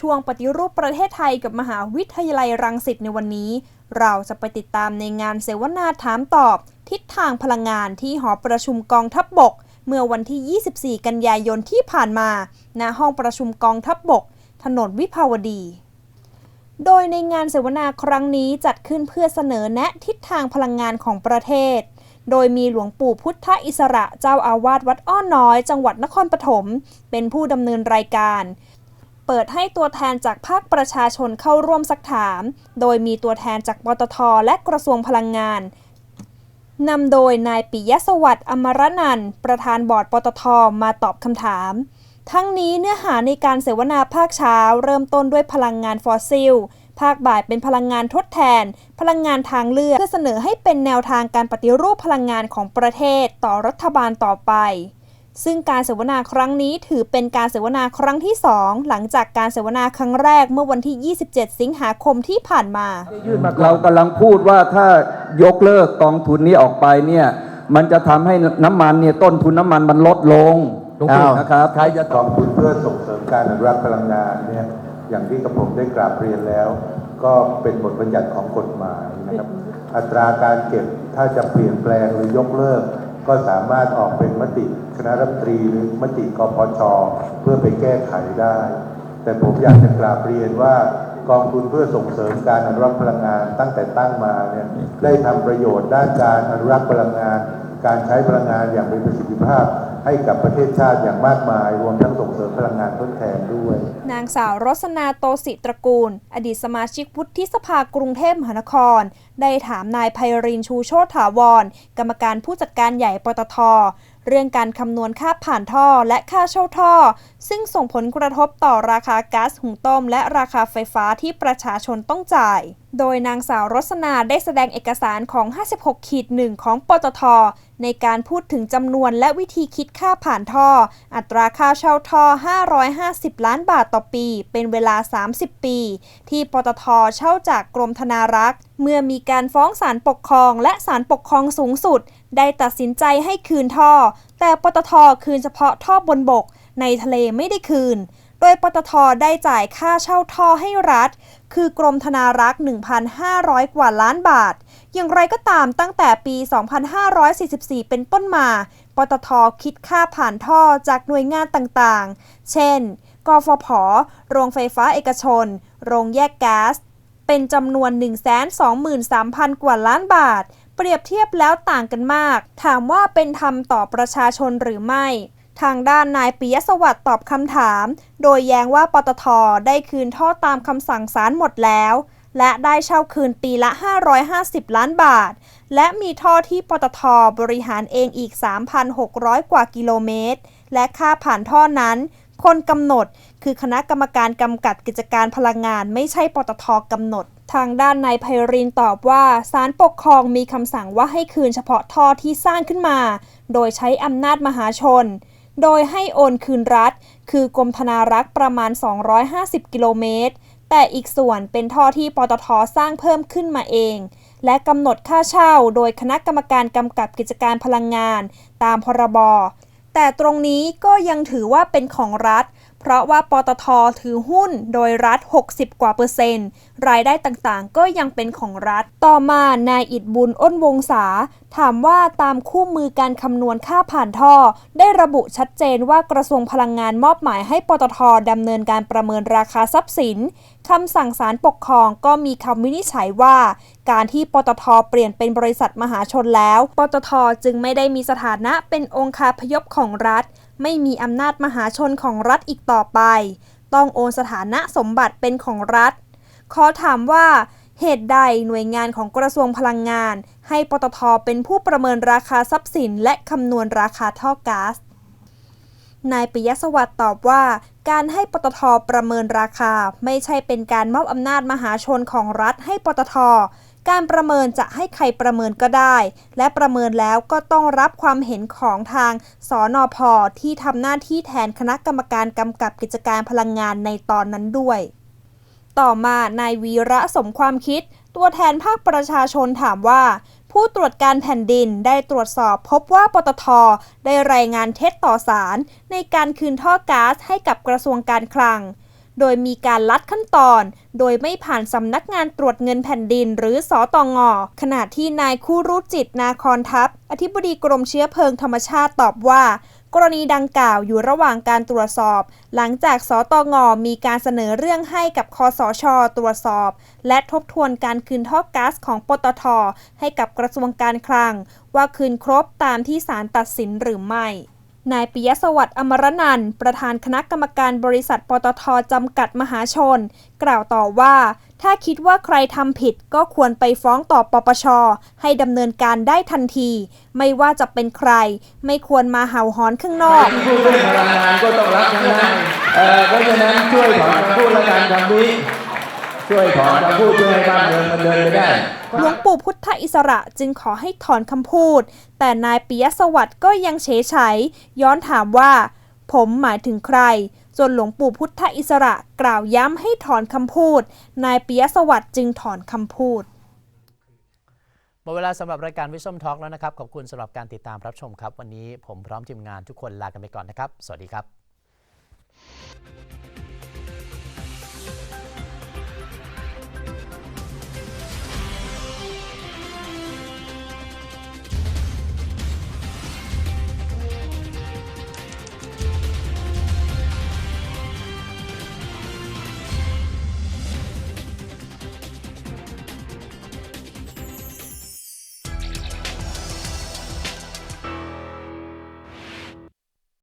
ช่วงปฏิรูปประเทศไทยกับมหาวิทยาลัยรังสิตในวันนี้ เราจะไปติดตามในงานเสวนาถามตอบ ทิศทางพลังงานที่หอประชุมกองทัพบบก เมื่อวันที่ 24 กันยายนที่ผ่านมาณห้องประชุมกองทัพบบก ถนนวิภาวดี โดยในงานเสวนาครั้งนี้จัดขึ้นเพื่อเสนอแนะทิศทางพลังงานของประเทศโดยมีหลวงปู่พุทธอิสระเจ้าอาวาสวัดอ้อน้อย จังหวัดนครปฐมเป็นผู้ดำเนินรายการ เปิดให้ตัวแทนจากภาคประชาชนเข้าร่วมซักถาม โดยมีตัวแทนจากปตท และกระทรวงพลังงานนำโดยนายปิยสวัสดิ์อมรนันท์ประธานบอร์ดปตทมาตอบคำถาม ทั้งนี้เนื้อหาในการเสวนาภาคเช้า เริ่มต้นด้วยพลังงานฟอสซิล ภาคบ่ายเป็นพลังงานทดแทน พลังงานทางเลือกเพื่อเสนอให้เป็นแนวทางการปฏิรูปพลังงานของประเทศต่อรัฐบาลต่อไป ซึ่งการเสวนาครั้งนี้ถือเป็นการเสวนาครั้งที่ 2 หลังจากการเสวนาครั้งแรกเมื่อวันที่ 27 สิงหาคมที่ผ่านมา เรากำลังพูดว่าถ้ายกเลิกกองทุนนี้ออกไปเนี่ยมันจะทำให้น้ำมันเนี่ยต้นทุนน้ำมันมันลดลงนนะครับใครจะกองทุนเพื่อส่งเสริมการอนุรักษ์พลังงานเนี่ยอย่างที่กระผมได้กราบเรียนแล้ว ก็เป็นบทบัญญัติของกฎหมายนะครับอัตราการเก็บถ้าจะเปลี่ยนแปลงหรือยกเลิก ก็สามารถออกเป็นมติคณะรัฐมนตรีหรือมติกพชเพื่อไปแก้ไขได้ แต่ผมอยากจะกราบเรียนว่ากองทุนเพื่อส่งเสริมการอนุรักษ์พลังงานตั้งแต่ตั้งมาเนี่ยได้ทำประโยชน์ด้านการอนุรักษ์พลังงาน การใช้พลังงานอย่างมีประสิทธิภาพ ให้กับประเทศชาติอย่างมากมาย รวมทั้งส่งเสริมพลังงานทดแทนด้วย นางสาวรสนาโตสิตระกูล อดีตสมาชิกวุฒิสภากรุงเทพมหานคร ได้ถามนายไพรินชูโชติถาวร กรรมการผู้จัดการใหญ่ปตทเรื่องการคำนวณค่าผ่านท่อและค่าเช่าท่อ ซึ่งส่งผลกระทบต่อราคาก๊าซหุงต้ม และราคาไฟฟ้าที่ประชาชนต้องจ่าย โดยนางสาวรสนาได้แสดงเอกสารของ 56ขีดหนึ่งของปตท ในการพูดถึงจำนวนและวิธีคิดค่าผ่านท่อ อัตราค่าเช่าท่อ 550 ล้านบาทต่อปี เป็นเวลา 30 ปี ที่ปตทเช่าจากกรมธนารักษ์ เมื่อมีการฟ้องศาลปกครองและศาลปกครองสูงสุด ได้ตัดสินใจให้คืนท่อ แต่ปตทคืนเฉพาะท่อบนบก ในทะเลไม่ได้คืน โดยปตทได้จ่ายค่าเช่าท่อให้รัฐ คือกรมธนารักษ์ 1,500 กว่าล้านบาท อย่างไรก็ตามตั้งแต่ปี 2544 เป็นต้นมา ปตทคิดค่าผ่านท่อจากหน่วยงานต่างๆ เช่น กฟผ โรงไฟฟ้าเอกชน โรงแยกแก๊าซเป็นจำนวน 123,000 กว่าล้านบาท เปรียบเทียบแล้วต่างกันมาก ถามว่าเป็นธรรมต่อประชาชนหรือไม่ ทางด้านนายปิยสวัสดิ์ตอบคำถาม โดยแย้งว่าปตทได้คืนท่อตามคำสั่งศาลหมดแล้ว และได้เช่าคืนปีละ 550 ล้านบาท และมีท่อที่ปตทบริหารเองอีก 3,600 กว่ากิโลเมตร และค่าผ่านท่อนั้น คนกำหนด คือคณะกรรมการกำกับกิจการพลังงานไม่ใช่ปตทกำหนดทางด้านนายไพรินตอบว่าศาลปกครองมีคำสั่งว่าให้คืนเฉพาะท่อที่สร้างขึ้นมา โดยใช้อำนาจมหาชน โดยให้โอนคืนรัฐ คือกรมธนารักษ์ประมาณ 250 กิโลเมตร แต่อีกส่วนเป็นท่อที่ปตทสร้างเพิ่มขึ้นมาเอง และกำหนดค่าเช่าโดยคณะกรรมการกำกับกิจการพลังงาน ตามพรบแต่ตรงนี้ก็ยังถือว่าเป็นของรัฐเพราะว่าปตทถือหุ้นโดยรัฐ 60 กว่าเปอร์เซ็นต์ รายได้ต่างๆ ก็ยังเป็นของรัฐ ต่อมานายอิดบุญอ้นวงศาถามว่าตามคู่มือการคำนวณค่าผ่านท่อ ได้ระบุชัดเจนว่ากระทรวงพลังงานมอบหมายให้ปตทดำเนินการประเมินราคาทรัพย์สินคำสั่งศาลปกครองก็มีคำวินิจฉัยว่า การที่ปตทเปลี่ยนเป็นบริษัทมหาชนแล้ว ปตทจึงไม่ได้มีสถานะเป็นองค์คาพยพของรัฐ ไม่มีอำนาจมหาชนของรัฐอีกต่อไป ต้องโอนสถานะสมบัติเป็นของรัฐ ขอถามว่าเหตุใดหน่วยงานของกระทรวงพลังงาน ให้ปตทเป็นผู้ประเมินราคาทรัพย์สิน และคำนวณราคาท่อก๊าซนายปิยสวัสดิ์ตอบว่า การให้ปตทประเมินราคา ไม่ใช่เป็นการมอบอำนาจมหาชนของรัฐให้ปตท การประเมินจะให้ใครประเมินก็ได้ และประเมินแล้วก็ต้องรับความเห็นของทางสอนอพอที่ทำหน้าที่แทนคณะกรรมการกำกับกิจการพลังงานในตอนนั้นด้วย ต่อมานายวีระสมความคิด ตัวแทนภาคประชาชนถามว่า ผู้ตรวจการแผ่นดินได้ตรวจสอบพบว่าปตทได้รายงานเท็จต่อศาลในการคืนท่อก๊าซให้กับกระทรวงการคลัง โดยมีการลัดขั้นตอน โดยไม่ผ่านสำนักงานตรวจเงินแผ่นดิน หรือสอตองอขณะที่นายคู่รู้จิตนาคอนทัพ อธิบดีกรมเชื้อเพลิงธรรมชาติตอบว่ากรณีดังกล่าวอยู่ระหว่างการตรวจสอบ หลังจากสตงมีการเสนอเรื่องให้กับคอสช ตรวจสอบ และทบทวนการคืนท่อก๊าซของปตท ให้กับกระทรวงการคลัง ว่าคืนครบตามที่ศาลตัดสินหรือไม่ นายปิยสวัสดิ์อมรนันประธานคณะกรรมการบริษัทปตทจำกัดมหาชน กล่าวต่อว่า ถ้าคิดว่าใครทำผิดก็ควรไปฟ้องต่อปปช ให้ดำเนินการได้ทันที ไม่ว่าจะเป็นใคร ไม่ควรมาเห่าหอนข้างนอกผู้เรื่องพลังานก็ต้องรับทั้งนั้นเพราะฉะนั้นช่วยถอนคำพูดและการคำนี้ ช่วยถอนคำพูดเพื่อให้บ้านเมืองมันเดินไปได้ หลวงปู่พุทธอิสระจึงขอให้ถอนคำพูด แต่นายปิยสวัสดิ์ก็ยังเฉยไฉย้อนถามว่า ผมหมายถึงใคร จนหลวงปู่พุทธอิสระกล่าวย้ำให้ถอนคำพูด นายปิยสวัสดิ์จึงถอนคำพูดหมดเวลาสำหรับรายการวิชมทอล์กแล้วนะครับ ขอบคุณสำหรับการติดตามรับชมครับ วันนี้ผมพร้อมทีมงานทุกคนลากันไปก่อนนะครับ สวัสดีครับ